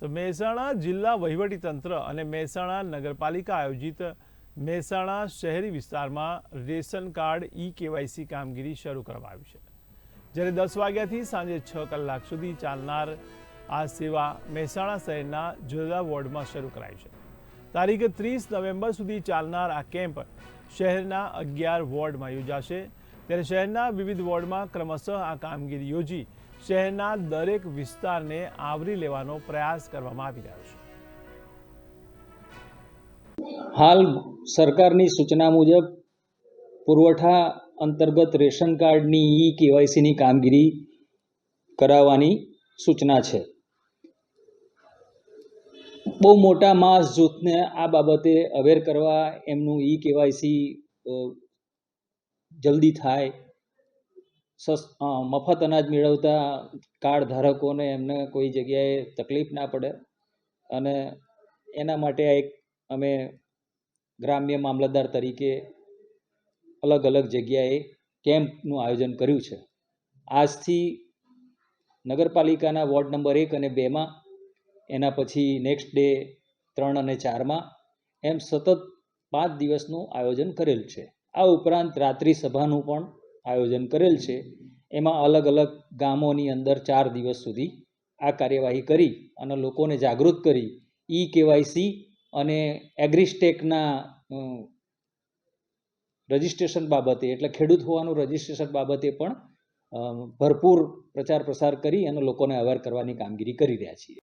તો મહેસાણા જિલ્લા વહીવટીતંત્ર અને મહેસાણા નગરપાલિકા આયોજિત મહેસાણા શહેરી વિસ્તારમાં રેશન કાર્ડ ઈ કેવાયસી કામગીરી શરૂ કરવામાં આવી છે. જ્યારે દસ વાગ્યાથી સાંજે છ કલાક સુધી ચાલનાર આ સેવા મહેસાણા શહેરના જુદા વોર્ડમાં શરૂ કરાઈ છે. તારીખ ત્રીસ નવેમ્બર સુધી ચાલનાર આ કેમ્પ શહેરના અગિયાર વોર્ડમાં યોજાશે. ત્યારે શહેરના વિવિધ વોર્ડમાં ક્રમશઃ આ કામગીરી યોજી શહેરના દરેક વિસ્તારને આવરી લેવાનો પ્રયાસ કરવામાં આવી રહ્યો છે. હાલ સરકારની સૂચના મુજબ પુરવઠા અંતર્ગત રેશન કાર્ડની ઈ કેવાયસીની કામગીરી કરાવવાની સૂચના છે. બહુ મોટા માસ જૂથને આ બાબતે અવેર કરવા એમનું ઈ કેવાયસી જલ્દી થાય. મફત અનાજ મેળવતા કાર્ડ ધારકોને એમને કોઈ જગ્યાએ તકલીફ ના પડે. અને એના માટે આ એક અમે ગ્રામ્ય મામલતદાર તરીકે અલગ અલગ જગ્યાએ કેમ્પનું આયોજન કર્યું છે. આજથી નગરપાલિકાના વોર્ડ નંબર એક અને બેમાં, એના પછી નેક્સ્ટ ડે ત્રણ અને ચારમાં એમ સતત પાંચ દિવસનું આયોજન કરેલ છે. આ ઉપરાંત રાત્રિ સભાનું પણ આયોજન કરેલ છે. એમાં અલગ અલગ ગામોની અંદર ચાર દિવસ સુધી આ કાર્યવાહી કરી અને લોકોને જાગૃત કરી ઈ કેવાયસી અને એગ્રીસ્ટેકના રજિસ્ટ્રેશન બાબતે એટલે ખેડૂત હોવાનું રજિસ્ટ્રેશન બાબતે પણ ભરપૂર પ્રચાર પ્રસાર કરી અને લોકોને અવેર કરવાની કામગીરી કરી રહ્યા છીએ.